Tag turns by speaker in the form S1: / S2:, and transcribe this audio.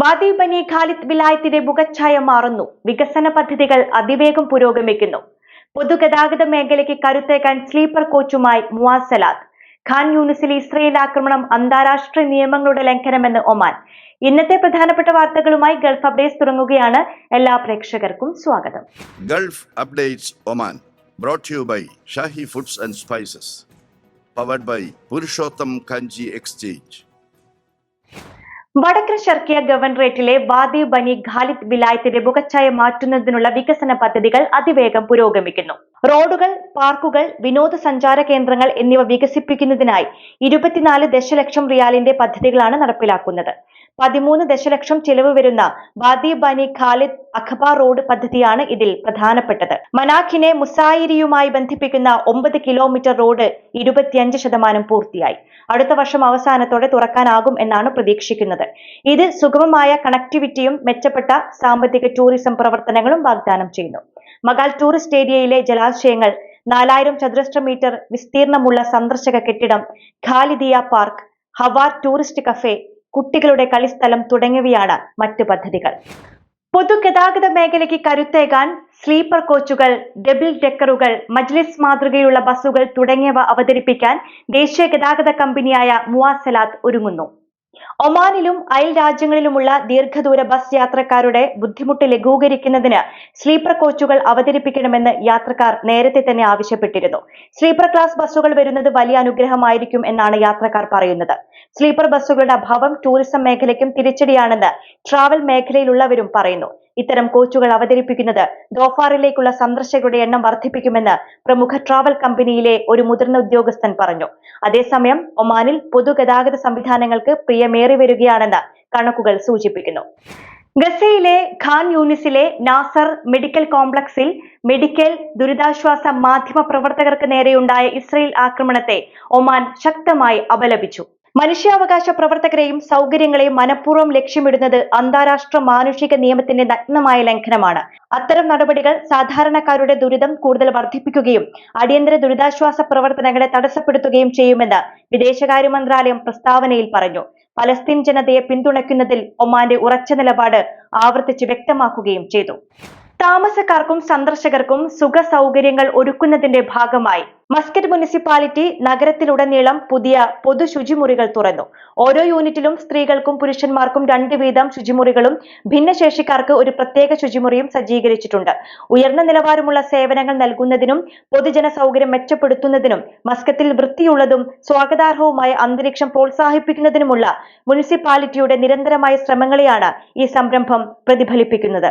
S1: വാദി ബനി ഖാലിദ് വിലായത്തിന്റെ മുഖച്ഛായ മാറുന്നു. വികസന പദ്ധതികൾ അതിവേഗം പുരോഗമിക്കുന്നു. പൊതുഗതാഗത മേഖലയ്ക്ക് കരുത്തേക്കാൻ സ്ലീപ്പർ കോച്ചുമായി മുവാസലാത്ത് ഖാൻ യൂണിസിലെ ഇസ്രയേൽ ആക്രമണം അന്താരാഷ്ട്ര നിയമങ്ങളുടെ ലംഘനമെന്ന് ഒമാൻ. ഇന്നത്തെ പ്രധാനപ്പെട്ട വാർത്തകളുമായി ഗൾഫ് അപ്ഡേറ്റ്സ് തുടങ്ങുകയാണ്. എല്ലാ പ്രേക്ഷകർക്കും സ്വാഗതം.
S2: Gulf updates Oman brought you by Shahi foods and spices powered by Purushottam Kanji Exchange.
S1: വടക്കൻ ഷർക്കിയ ഗവർണറേറ്റിലെ വാദി ബനി ഖാലിദ് വിലായത്തിന്റെ മുഖച്ഛായ മാറ്റുന്നതിനുള്ള വികസന പദ്ധതികൾ അതിവേഗം പുരോഗമിക്കുന്നു. റോഡുകൾ പാർക്കുകൾ വിനോദസഞ്ചാര കേന്ദ്രങ്ങൾ എന്നിവ വികസിപ്പിക്കുന്നതിനായി ഇരുപത്തിനാല് ദശലക്ഷം റിയാലിന്റെ പദ്ധതികളാണ് നടപ്പിലാക്കുന്നത്. പതിമൂന്ന് ദശലക്ഷം ചിലവ് വരുന്ന വാദി ബനി ഖാലിദ് അഖബ റോഡ് പദ്ധതിയാണ് ഇതിൽ പ്രധാനപ്പെട്ടത്. മനാഖിനെ മുസായിരിയുമായി ബന്ധിപ്പിക്കുന്ന ഒമ്പത് കിലോമീറ്റർ റോഡ് ഇരുപത്തിയഞ്ച് ശതമാനം പൂർത്തിയായി. അടുത്ത വർഷം അവസാനത്തോടെ തുറക്കാനാകും എന്നാണ് പ്രതീക്ഷിക്കുന്നത്. ഇത് സുഗമമായ കണക്ടിവിറ്റിയും മെച്ചപ്പെട്ട സാമ്പത്തിക ടൂറിസം പ്രവർത്തനങ്ങളും വാഗ്ദാനം ചെയ്യുന്നു. മകാൽ ടൂറിസ്റ്റ് ഏരിയയിലെ ജലാശയങ്ങൾ നാലായിരം ചതുരശ്ര മീറ്റർ വിസ്തീർണമുള്ള സന്ദർശക കെട്ടിടം Khalidiya park Hawar tourist cafe കുട്ടികളുടെ കളിസ്ഥലം തുടങ്ങിയവയാണ് മറ്റ് പദ്ധതികൾ. പൊതുഗതാഗത മേഖലയ്ക്ക് കരുത്തേകാൻ സ്ലീപ്പർ കോച്ചുകൾ ഡബിൾ ഡെക്കറുകൾ മജ്ലിസ് മാതൃകയുള്ള ബസ്സുകൾ തുടങ്ങിയവ അവതരിപ്പിക്കാൻ ദേശീയ ഗതാഗത കമ്പനിയായ മുവാസലാത്ത് ഒരുങ്ങുന്നു. ഒമാനിലും അയൽ രാജ്യങ്ങളിലുമുള്ള ദീർഘദൂര ബസ് യാത്രക്കാരുടെ ബുദ്ധിമുട്ട് ലഘൂകരിക്കുന്നതിന് സ്ലീപ്പർ കോച്ചുകൾ അവതരിപ്പിക്കണമെന്ന് യാത്രക്കാർ നേരത്തെ തന്നെ ആവശ്യപ്പെട്ടിരുന്നു. സ്ലീപ്പർ ക്ലാസ് ബസ്സുകൾ വരുന്നത് വലിയ അനുഗ്രഹമായിരിക്കും എന്നാണ് യാത്രക്കാർ പറയുന്നത്. സ്ലീപ്പർ ബസ്സുകളുടെ അഭാവം ടൂറിസം മേഖലയ്ക്കും തിരിച്ചടിയാണെന്ന് ട്രാവൽ മേഖലയിലുള്ളവരും പറയുന്നു. ഇത്തരം കോച്ചുകൾ അവതരിപ്പിക്കുന്നത് ദോഫാറിലേക്കുള്ള സന്ദർശകരുടെ എണ്ണം വർദ്ധിപ്പിക്കുമെന്ന് പ്രമുഖ ട്രാവൽ കമ്പനിയിലെ ഒരു മുതിർന്ന ഉദ്യോഗസ്ഥൻ പറഞ്ഞു. അതേസമയം ഒമാനിൽ പൊതുഗതാഗത സംവിധാനങ്ങൾക്ക് പ്രിയമേറി വരികയാണെന്ന് കണക്കുകൾ സൂചിപ്പിക്കുന്നു. ഗസയിലെ ഖാൻ യൂണിസിലെ നാസർ മെഡിക്കൽ കോംപ്ലക്സിൽ മെഡിക്കൽ ദുരിതാശ്വാസ മാധ്യമ പ്രവർത്തകർക്ക് നേരെയുണ്ടായ ഇസ്രയേൽ ആക്രമണത്തെ ഒമാൻ ശക്തമായി അപലപിച്ചു. മനുഷ്യാവകാശ പ്രവർത്തകരെയും സൗകര്യങ്ങളെയും മനഃപൂർവം ലക്ഷ്യമിടുന്നത് അന്താരാഷ്ട്ര മാനുഷിക നിയമത്തിന്റെ നഗ്നമായ ലംഘനമാണ്. അത്തരം നടപടികൾ സാധാരണക്കാരുടെ ദുരിതം കൂടുതൽ വർദ്ധിപ്പിക്കുകയും അടിയന്തര ദുരിതാശ്വാസ പ്രവർത്തനങ്ങളെ തടസ്സപ്പെടുത്തുകയും ചെയ്യുമെന്ന് വിദേശകാര്യ മന്ത്രാലയം പ്രസ്താവനയിൽ പറഞ്ഞു. പലസ്തീൻ ജനതയെ പിന്തുണയ്ക്കുന്നതിൽ ഒമാന്റെ ഉറച്ച നിലപാട് ആവർത്തിച്ച് വ്യക്തമാക്കുകയും ചെയ്തു. താമസക്കാർക്കും സന്ദർശകർക്കും സുഖ സൗകര്യങ്ങൾ ഒരുക്കുന്നതിന്റെ ഭാഗമായി മസ്കറ്റ് മുനിസിപ്പാലിറ്റി നഗരത്തിലുടനീളം പുതിയ പൊതു ശുചിമുറികൾ തുറന്നു. ഓരോ യൂണിറ്റിലും സ്ത്രീകൾക്കും പുരുഷന്മാർക്കും രണ്ട് വീതം ശുചിമുറികളും ഭിന്നശേഷിക്കാർക്ക് ഒരു പ്രത്യേക ശുചിമുറിയും സജ്ജീകരിച്ചിട്ടുണ്ട്. ഉയർന്ന നിലവാരമുള്ള സേവനങ്ങൾ നൽകുന്നതിനും പൊതുജന സൗകര്യം മെച്ചപ്പെടുത്തുന്നതിനും മസ്കത്തിൽ വൃത്തിയുള്ളതും സ്വാഗതാർഹവുമായ അന്തരീക്ഷം പ്രോത്സാഹിപ്പിക്കുന്നതിനുമുള്ള മുനിസിപ്പാലിറ്റിയുടെ നിരന്തരമായ ശ്രമങ്ങളെയാണ് ഈ സംരംഭം പ്രതിഫലിപ്പിക്കുന്നത്.